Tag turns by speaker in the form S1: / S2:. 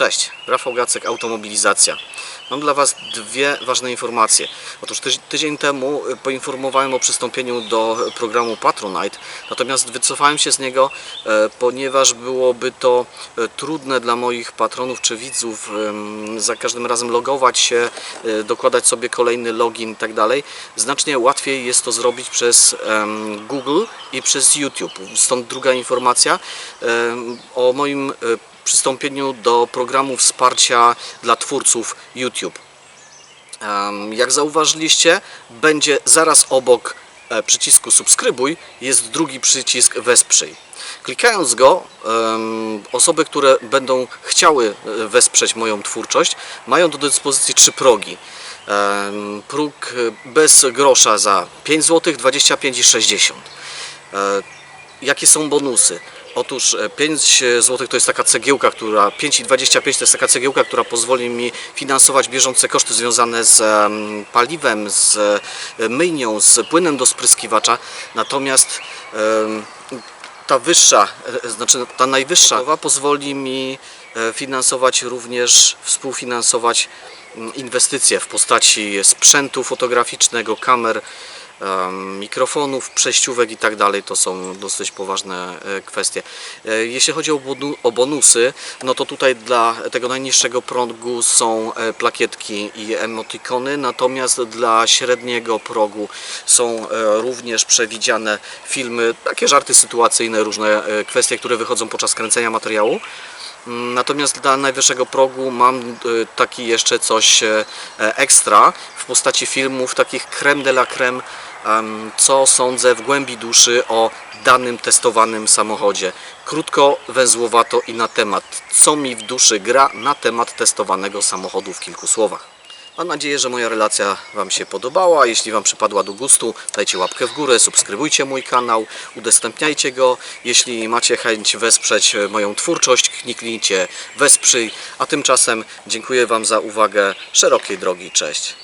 S1: Cześć, Rafał Gacek, Automobilizacja. Mam dla Was dwie ważne informacje. Otóż tydzień temu y, poinformowałem o przystąpieniu do programu Patronite, natomiast wycofałem się z niego, e, ponieważ byłoby to e, trudne dla moich patronów czy widzów za każdym razem logować się, e, dokładać sobie kolejny login i tak dalej. Znacznie łatwiej jest to zrobić przez Google i przez YouTube. Stąd druga informacja o moim przystąpieniu do programu wsparcia dla twórców YouTube. Jak zauważyliście, będzie zaraz obok e, przycisku subskrybuj jest drugi przycisk wesprzyj. Klikając go, osoby, które będą chciały e, wesprzeć moją twórczość, mają do dyspozycji trzy progi. Próg e, bez grosza za 5 zł, 25 i 60. E, Jakie są bonusy? Otóż e, 5 zł to jest taka cegiełka, która 5,25 to jest taka cegiełka, która pozwoli mi finansować bieżące koszty związane z em, paliwem, z e, myjnią, z płynem do spryskiwacza. Natomiast ta wyższa, e, znaczy ta najwyższa pozwoli mi e, finansować również, współfinansować mm, inwestycje w postaci sprzętu fotograficznego, kamer, mikrofonów, przejściówek i tak dalej. To są dosyć poważne e, kwestie. E, Jeśli chodzi o bonu- o bonusy, no to tutaj dla tego najniższego progu są e, plakietki i emotikony, natomiast dla średniego progu są również przewidziane filmy, takie żarty sytuacyjne, różne kwestie, które wychodzą podczas kręcenia materiału. Mm, Natomiast dla najwyższego progu mam taki jeszcze coś ekstra w postaci filmów takich creme de la creme, em, co sądzę w głębi duszy o danym testowanym samochodzie. Krótko, węzłowato i na temat, co mi w duszy gra na temat testowanego samochodu w kilku słowach. Mam nadzieję, że moja relacja Wam się podobała. Jeśli Wam przypadła do gustu, dajcie łapkę w górę, subskrybujcie mój kanał, udostępniajcie go. Jeśli macie chęć wesprzeć moją twórczość, kliknijcie wesprzyj. A tymczasem dziękuję Wam za uwagę. Szerokiej drogi, cześć.